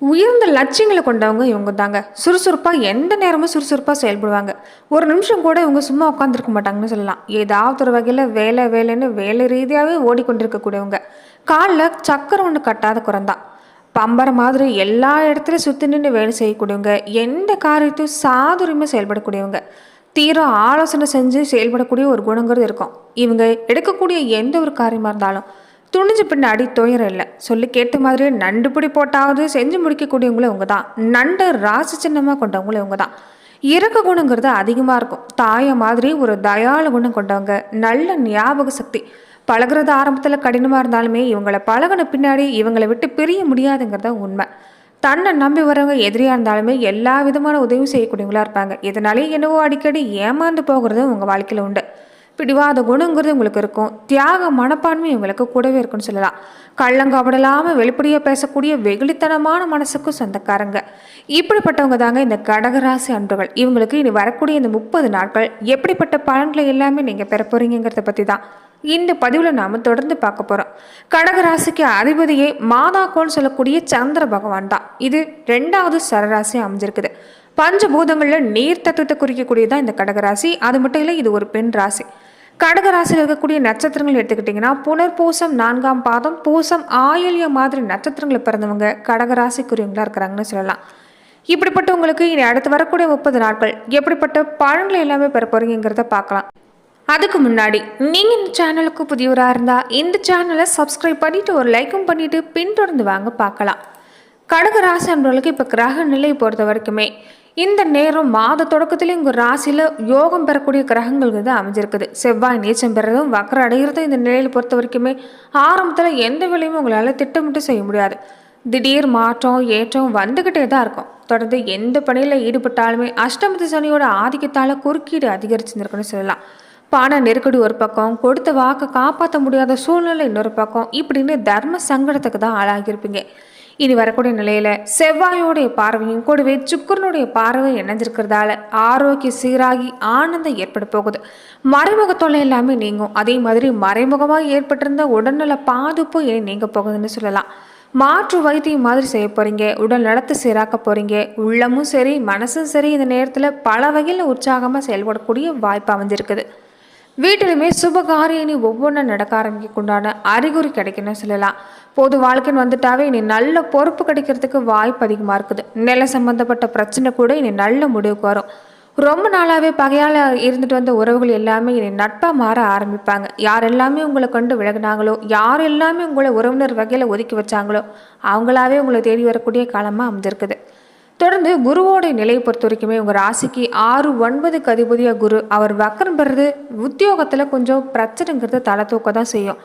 உயர்ந்த லட்சியங்களை கொண்டவங்க இவங்க தாங்க. சுறுசுறுப்பாக எந்த நேரமும் சுறுசுறுப்பாக செயல்படுவாங்க. ஒரு நிமிஷம் கூட இவங்க சும்மா உட்காந்துருக்க மாட்டாங்கன்னு சொல்லலாம். ஏதாவது ஒரு வகையில் வேலை வேலைன்னு வேலை ரீதியாகவே ஓடிக்கொண்டிருக்கக்கூடியவங்க. காலில் சக்கரம் ஒன்று கட்டாத குறந்தான் பம்பரை மாதிரி எல்லா இடத்துலையும் சுற்றி நின்று வேலை செய்யக்கூடியவங்க எந்த காரியத்தையும் சாதுரியமாக செயல்படக்கூடியவங்க. தீர ஆலோசனை செஞ்சு செயல்படக்கூடிய ஒரு குணங்கிறது இருக்கும். இவங்க எடுக்கக்கூடிய எந்த ஒரு காரியமாக இருந்தாலும் துணிஞ்ச பின்னாடி துயரம் இல்லை. சொல்லி கேட்ட மாதிரியே நண்டு பிடி போட்டாவது செஞ்சு முடிக்கக்கூடியவங்களும் இவங்க தான். நண்டு ராசி சின்னமாக கொண்டவங்களும் இவங்க தான். இறக்க குணங்கிறது அதிகமாக இருக்கும். தாயை மாதிரி ஒரு தயால குணம் கொண்டவங்க நல்ல ஞாபக சக்தி. பழகுறது ஆரம்பத்தில் கடினமாக இருந்தாலுமே இவங்களை பழகின பின்னாடி இவங்களை விட்டு பிரிய முடியாதுங்கிறத உண்மை. தன்னை நம்பி வரவங்க எதிரியாக இருந்தாலுமே எல்லா விதமான உதவியும் செய்யக்கூடியவங்களா இருப்பாங்க. இதனாலே என்னவோ அடிக்கடி ஏமாந்து போகிறதும் உங்கள் வாழ்க்கையில் உண்டு. பிடிவாத குணங்கிறது உங்களுக்கு இருக்கும். தியாக மனப்பான்மை உங்களுக்கு கூடவே இருக்குன்னு சொல்லலாம். கள்ளங்கவடலாமல் வெளிப்படையாக பேசக்கூடிய வெகுளித்தனமான மனசுக்கும் சொந்தக்காரங்க. இப்படிப்பட்டவங்க தாங்க இந்த கடகராசி அன்புகள் இவங்களுக்கு இனி வரக்கூடிய இந்த முப்பது நாட்கள் எப்படிப்பட்ட பலன்களை எல்லாமே நீங்கள் பெற போகிறீங்கிறத பற்றி தான் இந்த பதிவில் நாம் தொடர்ந்து பார்க்க போகிறோம் கடகராசிக்கு அதிபதியே மாதாக்கோன்னு சொல்லக்கூடிய சந்திர பகவான் தான். இது ரெண்டாவது சரராசி அமைஞ்சிருக்குது. பஞ்சபூதங்களில் நீர் தத்துவத்தை குறிக்கக்கூடியதான் இந்த கடகராசி. அது மட்டும் இல்லை இது ஒரு பெண் ராசி. கடகராசியில் இருக்கக்கூடிய நட்சத்திரங்கள் எடுத்துக்கிட்டிங்கன்னா புனர்பூசம் நான்காம் பாதம் பூசம் ஆயில்ய மாதிரி நட்சத்திரங்களை பிறந்தவங்க கடகராசிக்குரியவங்களாக இருக்கிறாங்கன்னு சொல்லலாம். இப்படிப்பட்டவங்களுக்கு இனி அடுத்து வரக்கூடிய முப்பது நாட்கள் எப்படிப்பட்ட பழங்களை எல்லாமே பெற போகிறீங்கிறத பார்க்கலாம். அதுக்கு முன்னாடி நீங்கள் இந்த சேனலுக்கு புதியவராக இருந்தால் இந்த சேனலை சப்ஸ்கிரைப் பண்ணிவிட்டு ஒரு லைக்கும் பண்ணிவிட்டு பின்தொடர்ந்து வாங்க பார்க்கலாம். கடகராசி அன்பர்களுக்கு இப்போ கிரக நிலையை பொறுத்த வரைக்குமே இந்த நேரம் மாத தொடக்கத்திலே உங்கள் ராசியில் யோகம் பெறக்கூடிய கிரகங்கள் வந்து அமைஞ்சிருக்குது. செவ்வாய் நீச்சம் பெறதும் வக்கர அடைகிறதும் இந்த நிலையில் பொறுத்த வரைக்குமே ஆரம்பத்தில் எந்த வேலையுமே உங்களால் திட்டமிட்டு செய்ய முடியாது. திடீர் மாற்றம் ஏற்றம் வந்துக்கிட்டே தான் இருக்கும். தொடர்ந்து எந்த பணியில் ஈடுபட்டாலுமே அஷ்டமத்து சனியோட ஆதிக்கத்தால் குறுக்கீடு அதிகரிச்சிருந்துருக்குன்னு சொல்லலாம். பண நெருக்கடி ஒரு பக்கம் கொடுத்த வாக்கை காப்பாற்ற முடியாத சூழ்நிலை இன்னொரு பக்கம். இப்படின்னு தர்ம சங்கடத்துக்கு தான் ஆளாகியிருப்பீங்க. இனி வரக்கூடிய நிலையில் செவ்வாயோடைய பார்வையும் கூடவே சுக்கரனுடைய பார்வை இணைஞ்சிருக்கிறதால ஆரோக்கிய சீராகி ஆனந்தம் ஏற்பட போகுது. மறைமுக தொல்லை எல்லாமே நீங்கும். அதே மாதிரி மறைமுகமாக ஏற்பட்டிருந்த உடல்நல பாதிப்பும் இனி நீங்க போகுதுன்னு சொல்லலாம். மாற்று வைத்தியம் மாதிரி செய்ய போறீங்க உடல் நலத்தை சீராக்க போறீங்க உள்ளமும் சரி மனசும் சரி இந்த நேரத்தில் பல வகையில் உற்சாகமாக செயல்படக்கூடிய வாய்ப்பு அமைஞ்சிருக்குது. வீட்டிலுமே சுப காரியணி ஒவ்வொன்றும் நடக்க ஆரம்பிக்கக்குண்டான அறிகுறி கிடைக்குன்னு சொல்லலாம். பொது வாழ்க்கைன்னு வந்துட்டாவே இனி நல்ல பொறுப்பு கிடைக்கிறதுக்கு வாய்ப்பு அதிகமாக இருக்குது. நில சம்மந்தப்பட்ட பிரச்சனை கூட இனி நல்ல முடிவுக்கு வரும். ரொம்ப நாளாகவே பகையால் இருந்துட்டு வந்த உறவுகள் எல்லாமே இனி நட்பாக மாற ஆரம்பிப்பாங்க. யார் எல்லாமே உங்களை கொண்டு விலகினாங்களோ யார் எல்லாமே உங்களை உறவினர் வகையில் ஒதுக்கி வச்சாங்களோ அவங்களாவே உங்களை தேடி வரக்கூடிய காலமாக அமைஞ்சிருக்குது. தொடர்ந்து குருவோடைய நிலையை பொறுத்த வரைக்குமே உங்கள் ராசிக்கு ஆறு ஒன்பதுக்கு அதிபதியாக குரு அவர் வக்கரம் பெறது உத்தியோகத்தில் கொஞ்சம் பிரச்சனைங்கிறது தலை தூக்க தான் செய்யும்.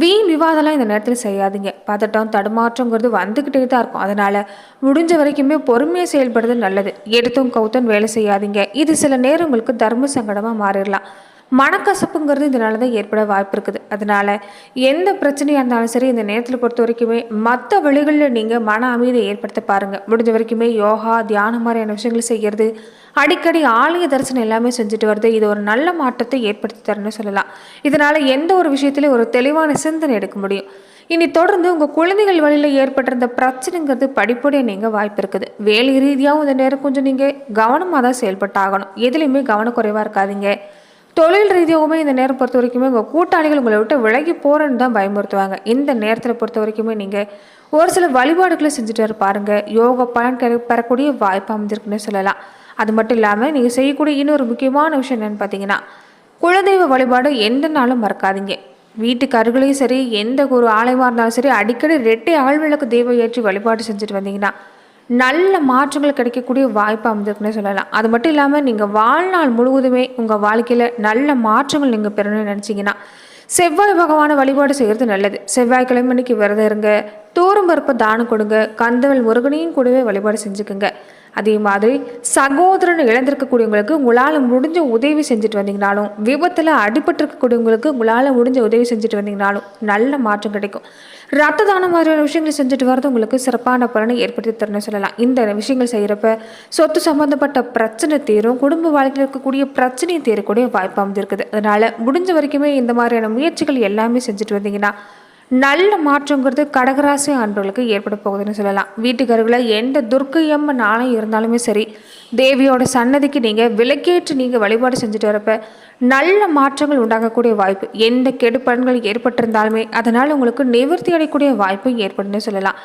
வீண் விவாதம்லாம் இந்த நேரத்தில் செய்யாதீங்க. பதட்டம் தடுமாற்றங்கிறது வந்துக்கிட்டே தான் இருக்கும். அதனால் முடிஞ்ச வரைக்குமே பொறுமையாக செயல்படுறது நல்லது. எடுத்தும் கவுத்தும் வேலை செய்யாதீங்க. இது சில நேரம் உங்களுக்கு தர்ம சங்கடமாக மாறிடலாம். மனக்கசப்புங்கிறது இதனால தான் ஏற்பட வாய்ப்பு இருக்குது. அதனால் எந்த பிரச்சனையாக இருந்தாலும் சரி இந்த நேரத்தில் பொறுத்த வரைக்குமே மற்ற வழிகளில் நீங்கள் மன அமைதியை ஏற்படுத்த பாருங்கள் முடிஞ்ச வரைக்குமே யோகா தியானம் மாதிரியான விஷயங்கள் செய்கிறது அடிக்கடி ஆலய தரிசனம் எல்லாமே செஞ்சுட்டு வருது இது ஒரு நல்ல மாற்றத்தை ஏற்படுத்தி தரணும்னு சொல்லலாம். இதனால் எந்த ஒரு விஷயத்துலையும் ஒரு தெளிவான சிந்தனை எடுக்க முடியும். இனி தொடர்ந்து உங்கள் குழந்தைகள் வழியில் ஏற்பட்டிருந்த பிரச்சனைங்கிறது படிப்படியாக நீங்கள் வாய்ப்பு இருக்குது. வேலை ரீதியாகவும் இந்த நேரம் கொஞ்சம் நீங்கள் கவனமாக தான் செயல்பட்டாகணும். எதுலேயுமே கவனக்குறைவாக இருக்காதீங்க. தொழில் ரீதியாகவுமே இந்த நேரம் பொறுத்த வரைக்குமே உங்கள் கூட்டாளிகள் உங்களை விட்டு விலகி போகிறேன்னு தான் பயமுறுத்துவாங்க. இந்த நேரத்தில் பொறுத்த வரைக்குமே நீங்கள் ஒரு சில வழிபாடுகளை செஞ்சுட்டு வர பாருங்கள் யோகா பயன் கிடை பெறக்கூடிய வாய்ப்பு அமைஞ்சிருக்குன்னு சொல்லலாம். அது மட்டும் இல்லாமல் நீங்கள் செய்யக்கூடிய இன்னொரு முக்கியமான விஷயம் என்னென்னு பார்த்தீங்கன்னா குலதெய்வ வழிபாடு எந்த நாளும் மறக்காதீங்க. வீட்டுக்கு அருகிலையும் சரி எந்த ஒரு ஆலயமாக இருந்தாலும் சரி அடிக்கடி ரெட்டை ஆழ்விளக்கு தெய்வம் ஏற்றி வழிபாடு செஞ்சுட்டு வந்தீங்கன்னா நல்ல மாற்றங்கள் கிடைக்கக்கூடிய வாய்ப்பு அமைஞ்சிருக்குன்னே சொல்லலாம். அது மட்டும் இல்லாமல் நீங்கள் வாழ்நாள் முழுவதுமே உங்கள் வாழ்க்கையில் நல்ல மாற்றங்கள் நீங்கள் பெறணும்னு நினச்சிங்கன்னா செவ்வாய் பகவானை வழிபாடு செய்கிறது நல்லது. செவ்வாய்க்கிழமை அன்னைக்கு விரதம் இருங்க தோறும் பருப்பை தானம் கொடுங்க கந்தவல் முருகனையும் கூடவே வழிபாடு செஞ்சுக்குங்க. அதே மாதிரி சகோதரன் இழந்திருக்கக்கூடியவங்களுக்கு உங்களால் முடிஞ்ச உதவி செஞ்சுட்டு வந்தீங்கனாலும் விபத்தில் அடிபட்டிருக்கக்கூடியவங்களுக்கு உங்களால் முடிஞ்ச உதவி செஞ்சுட்டு வந்தீங்கனாலும் நல்ல மாற்றம் கிடைக்கும். ரத்த தானம் மாதிரியான விஷயங்களை செஞ்சுட்டு வரது உங்களுக்கு சிறப்பான பலனை ஏற்படுத்தி தரணும்னு சொல்லலாம். இந்த விஷயங்கள் செய்கிறப்ப சொத்து சம்மந்தப்பட்ட பிரச்சனை தீரும் குடும்ப வாழ்க்கையில் இருக்கக்கூடிய பிரச்சனையை தீரக்கூடிய வாய்ப்பு அமைஞ்சிருக்குது. அதனால் முடிஞ்ச வரைக்குமே இந்த மாதிரியான முயற்சிகள் எல்லாமே செஞ்சுட்டு வந்தீங்கன்னா நல்ல மாற்றங்கிறது கடகராசி அன்பர்களுக்கு ஏற்பட போகுதுன்னு சொல்லலாம். வீட்டுக்கு அருகில் எந்த துர்க்கையம்மன் ஆலயம் இருந்தாலுமே சரி தேவியோட சன்னதிக்கு நீங்கள் விலக்கேற்று நீங்கள் வழிபாடு செஞ்சுட்டு வரப்ப நல்ல மாற்றங்கள் உண்டாகக்கூடிய வாய்ப்பு எந்த கெடுப்பன்கள் ஏற்பட்டிருந்தாலுமே அதனால் உங்களுக்கு நிவர்த்தி அடையக்கூடிய வாய்ப்பு ஏற்படுன்னு சொல்லலாம்.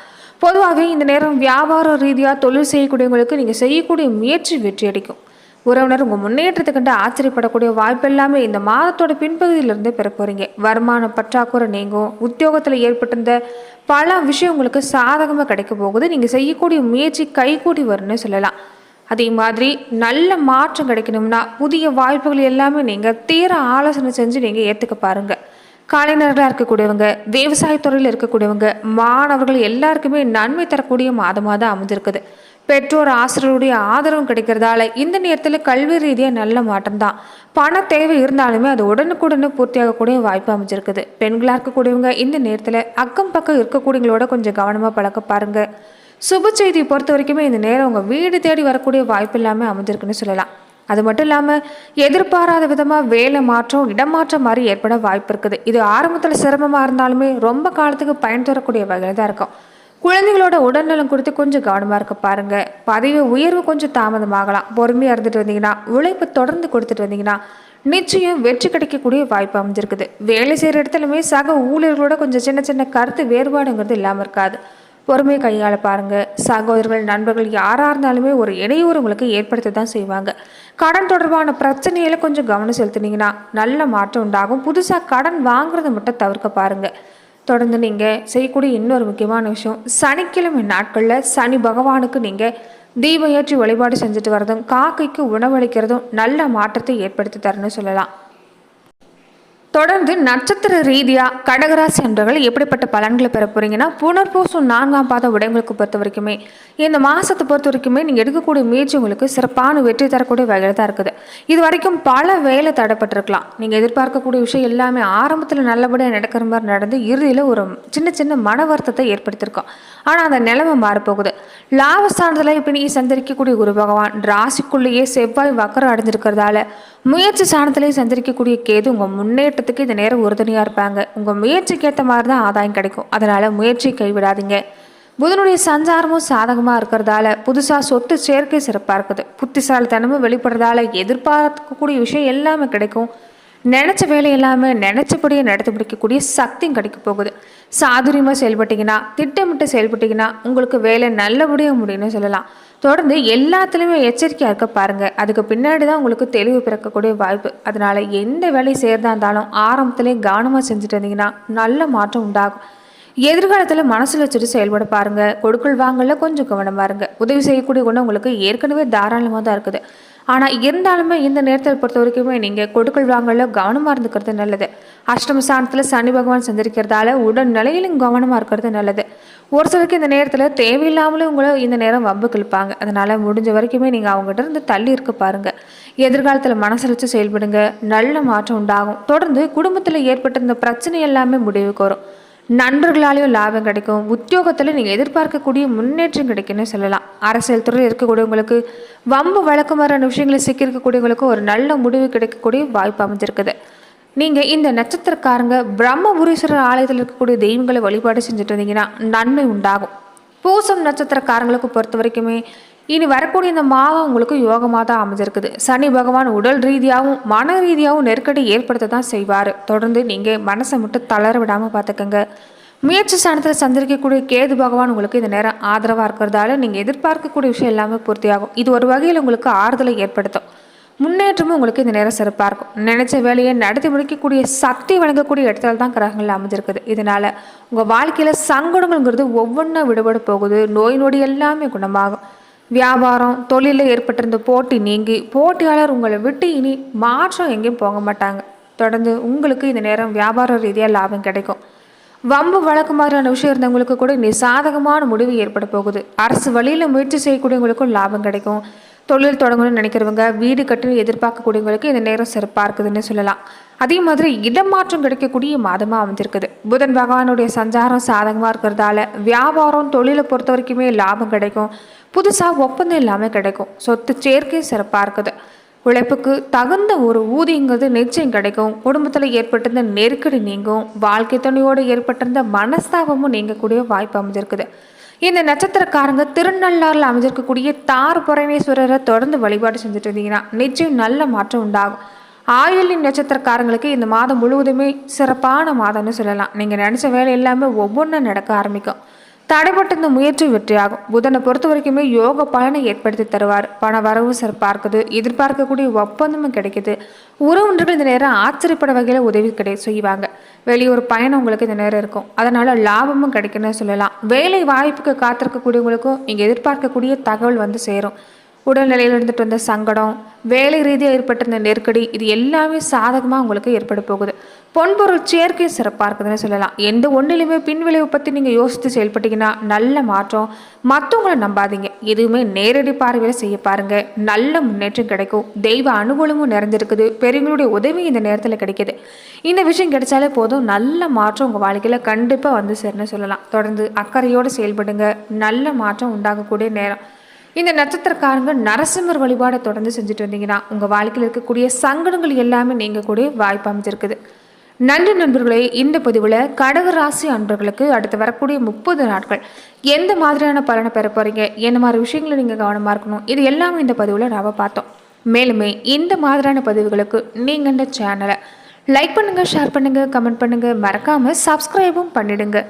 பொதுவாகவே இந்த நேரம் வியாபார ரீதியாக தொழில் செய்யக்கூடியவங்களுக்கு நீங்கள் செய்யக்கூடிய முயற்சி வெற்றி அடிக்கும் உறவினர் உங்கள் முன்னேற்றத்தை கண்டு ஆச்சரியப்படக்கூடிய வாய்ப்பு எல்லாமே இந்த மாதத்தோட பின்பகுதியிலிருந்தே பெற போகிறீங்க வருமான பற்றாக்குறை நீங்கும். உத்தியோகத்தில் ஏற்பட்டிருந்த பல விஷயம் உங்களுக்கு சாதகமாக கிடைக்க போகுது. நீங்கள் செய்யக்கூடிய முயற்சி கைகூடி வரும்னு சொல்லலாம். அதே மாதிரி நல்ல மாற்றம் கிடைக்கணும்னா புதிய வாய்ப்புகள் எல்லாமே நீங்கள் தீர ஆலோசனை செஞ்சு நீங்கள் ஏற்றுக்க பாருங்கள் கலைஞர்களாக இருக்கக்கூடியவங்க விவசாயத்துறையில் இருக்கக்கூடியவங்க மாணவர்கள் எல்லாருக்குமே நன்மை தரக்கூடிய மாதமாக தான் அமைஞ்சிருக்குது. பெற்றோர் ஆசிரியருடைய ஆதரவும் கிடைக்கிறதால இந்த நேரத்தில் கல்வி ரீதியாக நல்ல மாற்றம் தான் பண தேவை இருந்தாலுமே அது உடனுக்குடனே பூர்த்தியாகக்கூடிய வாய்ப்பு அமைஞ்சிருக்குது. பெண்களாக இருக்கக்கூடியவங்க இந்த நேரத்தில் அக்கம் பக்கம் இருக்கக்கூடியவங்களோட கொஞ்சம் கவனமாக பழக்க பாருங்க. சுப செய்தியை பொறுத்த வரைக்குமே இந்த நேரம் உங்கள் வீடு தேடி வரக்கூடிய வாய்ப்பு இல்லாமல் அமைஞ்சிருக்குன்னு சொல்லலாம். அது மட்டும் இல்லாமல் எதிர்பாராத விதமாக வேலை மாற்றம் இடமாற்றம் மாதிரி ஏற்பட வாய்ப்பு இருக்குது. இது ஆரம்பத்தில் சிரமமாக இருந்தாலுமே ரொம்ப காலத்துக்கு பயன் தரக்கூடிய வகையில் தான் இருக்கும். குழந்தைகளோட உடல்நலம் கொடுத்து கொஞ்சம் கவனமாக இருக்க பாருங்கள் பதவி உயர்வு கொஞ்சம் தாமதமாகலாம். பொறுமையாக இருந்துட்டு வந்தீங்கன்னா உழைப்பு தொடர்ந்து கொடுத்துட்டு வந்தீங்கன்னா நிச்சயம் வெற்றி கிடைக்கக்கூடிய வாய்ப்பு அமைஞ்சிருக்குது. வேலை செய்கிற இடத்துலையுமே சக ஊழியர்களோட கொஞ்சம் சின்ன சின்ன கருத்து வேறுபாடுங்கிறது இல்லாமல் இருக்காது. பொறுமையை கையாள பாருங்கள் சகோதரர்கள் நண்பர்கள் யாராக இருந்தாலுமே ஒரு இடையூறு உங்களுக்கு ஏற்படுத்த தான் செய்வாங்க. கடன் தொடர்பான பிரச்சனையில கொஞ்சம் கவனம் செலுத்துனீங்கன்னா நல்ல மாற்றம் உண்டாகும். புதுசாக கடன் வாங்குறதை மட்டும் தவிர்க்க பாருங்கள் தொடர்ந்து நீங்கள் செய்யக்கூடிய இன்னொரு முக்கியமான விஷயம். சனிக்கிழமை நாட்களில் சனி பகவானுக்கு நீங்கள் தீபம் ஏற்றி வழிபாடு செஞ்சுட்டு வரதும் காக்கைக்கு உணவளிக்கிறதும் நல்ல மாற்றத்தை ஏற்படுத்தி தரணும்னு சொல்லலாம். தொடர்ந்து நட்சத்திர ரீதியாக கடகராசி என்பவர்கள் எப்படிப்பட்ட பலன்களை பெற போகிறீங்கன்னா புனர்பூசம் நான்காம் பாத உடைங்களுக்கு பொறுத்த வரைக்குமே இந்த மாதத்தை பொறுத்த வரைக்குமே நீங்கள் எடுக்கக்கூடிய முயற்சி உங்களுக்கு சிறப்பான வெற்றி தரக்கூடிய வகையில் தான் இருக்குது. இது வரைக்கும் பல வேலை தடைப்பட்டிருக்கலாம். நீங்கள் எதிர்பார்க்கக்கூடிய விஷயம் எல்லாமே ஆரம்பத்தில் நல்லபடியாக நடக்கிற மாதிரி நடந்து இறுதியில் ஒரு சின்ன சின்ன மன வருத்தத்தை ஏற்படுத்தியிருக்கோம். ஆனால் அந்த நிலைமை மாறப்போகுது. லாபஸ்தானத்தில் இப்போ நீ சந்தரிக்கக்கூடிய குரு பகவான் ராசிக்குள்ளேயே செவ்வாய் வக்கரம் அடைஞ்சிருக்கிறதால முயற்சி ஸ்தானத்திலேயே சந்தரிக்கக்கூடிய கேது உங்கள் திட்டத்துக்கு இந்த நேரம் உறுதுணையாக இருப்பாங்க. உங்கள் முயற்சிக்கு ஏற்ற மாதிரி தான் ஆதாயம் கிடைக்கும். அதனால் முயற்சி கைவிடாதீங்க. புதனுடைய சஞ்சாரமும் சாதகமாக இருக்கிறதால புதுசாக சொத்து சேர்க்கை சிறப்பாக இருக்குது. புத்திசாலித்தனமும் வெளிப்படுறதால எதிர்பார்க்கக்கூடிய விஷயம் எல்லாமே கிடைக்கும். நினச்ச வேலை எல்லாமே நினச்சபடியே நடத்தி முடிக்கக்கூடிய சக்தியும் கிடைக்க போகுது. சாதுரியமாக செயல்பட்டீங்கன்னா திட்டமிட்டு செயல்பட்டீங்கன்னா உங்களுக்கு வேலை நல்லபடியாக முடியும்னு சொல்லலாம். தொடர்ந்து எல்லாத்துலேயுமே எச்சரிக்கையாக இருக்க பாருங்கள் அதுக்கு பின்னாடி தான் உங்களுக்கு தெளிவு பிறக்கக்கூடிய வாய்ப்பு. அதனால் எந்த வேலையை செய்கிறதா இருந்தாலும் ஆரம்பத்துலேயே கவனமாக செஞ்சுட்டு வந்தீங்கன்னா நல்ல மாற்றம் உண்டாகும். எதிர்காலத்தில் மனசில் வச்சுட்டு செயல்பட பாருங்கள் கொடுக்கல் வாங்கல கொஞ்சம் கவனமாக இருங்க. உதவி செய்யக்கூடிய குணம் உங்களுக்கு ஏற்கனவே தாராளமாக தான் இருக்குது. ஆனால் இருந்தாலுமே இந்த நேரத்தில் பொறுத்த வரைக்குமே நீங்கள் கொடுக்கல் வாங்கல கவனமாக இருந்துக்கிறது நல்லது. அஷ்டமஸ்தானத்தில் சனி பகவான் சந்திருக்கிறதால உடல் நிலையிலும் கவனமாக இருக்கிறது நல்லது. ஒரு சிலருக்கு இந்த நேரத்தில் தேவையில்லாமலே உங்களை இந்த நேரம் வம்பு கிழப்பாங்க. அதனால் முடிஞ்ச வரைக்குமே நீங்கள் அவங்ககிட்ட இருந்து தள்ளி இருக்க பாருங்கள் எதிர்காலத்தில் மனசில் வச்சு செயல்படுங்க. நல்ல மாற்றம் உண்டாகும். தொடர்ந்து குடும்பத்தில் ஏற்பட்டிருந்த பிரச்சனை எல்லாமே முடிவுக்கு வரும். நண்பர்களாலேயும் லாபம் கிடைக்கும். உத்தியோகத்தில் நீங்கள் எதிர்பார்க்கக்கூடிய முன்னேற்றம் கிடைக்கும்னு சொல்லலாம். அரசியல் துறையில் இருக்கக்கூடியவங்களுக்கு வம்பு வழக்கமான விஷயங்களை சிக்கியிருக்கக்கூடியவங்களுக்கு ஒரு நல்ல முடிவு கிடைக்கக்கூடிய வாய்ப்பு அமைஞ்சிருக்குது. நீங்கள் இந்த நட்சத்திரக்காரங்க பிரம்மபுரீஸ்வரர் ஆலயத்தில் இருக்கக்கூடிய தெய்வங்களை வழிபாடு செஞ்சுட்டு இருந்தீங்கன்னா நன்மை உண்டாகும். பூசம் நட்சத்திரக்காரங்களுக்கு பொறுத்த வரைக்குமே இனி வரக்கூடிய இந்த மாதம் உங்களுக்கு யோகமாக தான் அமைஞ்சிருக்குது. சனி பகவான் உடல் ரீதியாகவும் மன ரீதியாகவும் நெருக்கடி ஏற்படுத்த தான் செய்வார். தொடர்ந்து நீங்கள் மனசை மட்டும் தளர விடாமல் பார்த்துக்கோங்க முயற்சி ஸ்தானத்தில் சந்திரிக்கக்கூடிய கேது பகவான் உங்களுக்கு இந்த நேரம் ஆதரவாக இருக்கிறதால நீங்கள் எதிர்பார்க்கக்கூடிய விஷயம் எல்லாமே பூர்த்தியாகும். இது ஒரு வகையில் உங்களுக்கு ஆறுதலை ஏற்படுத்தும். முன்னேற்றமும் உங்களுக்கு இந்த நேரம் சிறப்பாக இருக்கும். நினைச்ச வேலையை நடத்தி முடிக்கக்கூடிய சக்தி வழங்கக்கூடிய இடத்துல தான் கிரகங்கள் அமைஞ்சிருக்குது. இதனால் உங்கள் வாழ்க்கையில் சங்கடங்கள்ங்கிறது ஒவ்வொன்றா விடுபட போகுது. நோய் நொடி எல்லாமே குணமாகும். வியாபாரம் தொழிலில் ஏற்பட்டிருந்த போட்டி நீங்கி போட்டியாளர் உங்களை விட்டு இனி மாற்றம் எங்கேயும் போக மாட்டாங்க. தொடர்ந்து உங்களுக்கு இந்த நேரம் வியாபார ரீதியாக லாபம் கிடைக்கும். வம்பு வழக்கு மாதிரியான விஷயம் இருந்தவங்களுக்கு கூட இனி சாதகமான முடிவு ஏற்பட போகுது. அரசு வழியில் முயற்சி செய்யக்கூடியவங்களுக்கும் லாபம் கிடைக்கும். தொழில் தொடங்கணும்னு நினைக்கிறவங்க வீடு கட்டணும் எதிர்பார்க்கக்கூடியவங்களுக்கு இந்த நேரம் சிறப்பாக இருக்குதுன்னு சொல்லலாம். அதே மாதிரி இடமாற்றம் கிடைக்கக்கூடிய மாதமாக அமைஞ்சிருக்குது புதன் பகவானுடைய சஞ்சாரம் சாதகமாக இருக்கிறதால வியாபாரம் தொழிலை பொறுத்த வரைக்குமே லாபம் கிடைக்கும். புதுசாக ஒப்பந்தம் இல்லாமல் கிடைக்கும். சொத்து சேர்க்கை சிறப்பாக இருக்குது. உழைப்புக்கு தகுந்த ஒரு ஊதியங்கிறது நிச்சயம் கிடைக்கும். குடும்பத்தில் ஏற்பட்டிருந்த நெருக்கடி நீங்கும். வாழ்க்கை துணையோடு ஏற்பட்டிருந்த மனஸ்தாபமும் நீங்கக்கூடிய வாய்ப்பு அமைஞ்சிருக்குது இந்த நட்சத்திரக்காரங்க திருநள்ளாறில் அமைஞ்சிருக்கக்கூடிய தார் புரணேஸ்வரரை தொடர்ந்து வழிபாடு செஞ்சுட்டு இருந்தீங்கன்னா நிச்சயம் நல்ல மாற்றம் உண்டாகும். ஆயுளின் நட்சத்திரக்காரங்களுக்கு இந்த மாதம் முழுவதுமே சிறப்பான மாதம்னு சொல்லலாம். நீங்கள் நினச்ச வேலை எல்லாமே ஒவ்வொன்றும் நடக்க ஆரம்பிக்கும். தடைப்பட்ட இந்த முயற்சி வெற்றியாகும். புதனை பொறுத்த வரைக்குமே யோக பலனை ஏற்படுத்தி தருவார். பண வரவு சிறப்பாக இருக்குது. எதிர்பார்க்கக்கூடிய ஒப்பந்தமும் கிடைக்குது. உறவுன்றர்கள் இந்த நேரம் ஆச்சரியப்பட வகையில் உதவி கிடை செய்வாங்க. வெளியூர் பயணம் உங்களுக்கு இந்த நேரம் இருக்கும். அதனால் லாபமும் கிடைக்குன்னு சொல்லலாம். வேலை வாய்ப்புக்கு காத்திருக்கக்கூடியவங்களுக்கும் இங்கே எதிர்பார்க்கக்கூடிய தகவல் வந்து சேரும். உடல்நிலையில் இருந்துட்டு வந்த சங்கடம் வேலை ரீதியாக ஏற்பட்டிருந்த நெருக்கடி இது எல்லாமே சாதகமாக உங்களுக்கு ஏற்பட போகுது. பொன்பொருள் சேர்க்கை சிறப்பாக இருக்குதுன்னு சொல்லலாம். எந்த ஒன்றிலையுமே பின்விளைவு பற்றி நீங்கள் யோசித்து செயல்பட்டீங்கன்னா நல்ல மாற்றம். மற்றவங்களை நம்பாதீங்க. எதுவுமே நேரடி பார்வையில் செய்ய பாருங்கள் நல்ல முன்னேற்றம் கிடைக்கும். தெய்வ அனுகூலமும் நிறைஞ்சிருக்குது பெரியவங்களுடைய உதவி இந்த நேரத்தில் கிடைக்கிது. இந்த விஷயம் கிடைச்சாலே போதும். நல்ல மாற்றம் உங்கள் வாழ்க்கையில் கண்டிப்பாக வந்து சேருன்னு சொல்லலாம். தொடர்ந்து அக்கறையோடு செயல்படுங்க. நல்ல மாற்றம் உண்டாகக்கூடிய நேரம். இந்த நட்சத்திரக்காரங்க நரசிம்மர் வழிபாடை தொடர்ந்து செஞ்சுட்டு வந்தீங்கன்னா உங்கள் வாழ்க்கையில் இருக்கக்கூடிய சங்கடங்கள் எல்லாமே நீங்கக்கூடிய வாய்ப்பு அமைஞ்சிருக்குது. நன்றி நண்பர்களே இந்த பதிவில் கடக ராசி அன்பர்களுக்கு அடுத்து வரக்கூடிய முப்பது நாட்கள் எந்த மாதிரியான பலனை பெற போகிறீங்க என்ன மாதிரி விஷயங்களை நீங்கள் கவனமாக இருக்கணும்? இது எல்லாமே இந்த பதிவில் நாம் பார்த்தோம். மேலுமே இந்த மாதிரியான பதிவுகளுக்கு நீங்கள் இந்த சேனலை லைக் பண்ணுங்கள் ஷேர் பண்ணுங்கள் கமெண்ட் பண்ணுங்கள் மறக்காமல் சப்ஸ்கிரைபும் பண்ணிடுங்க.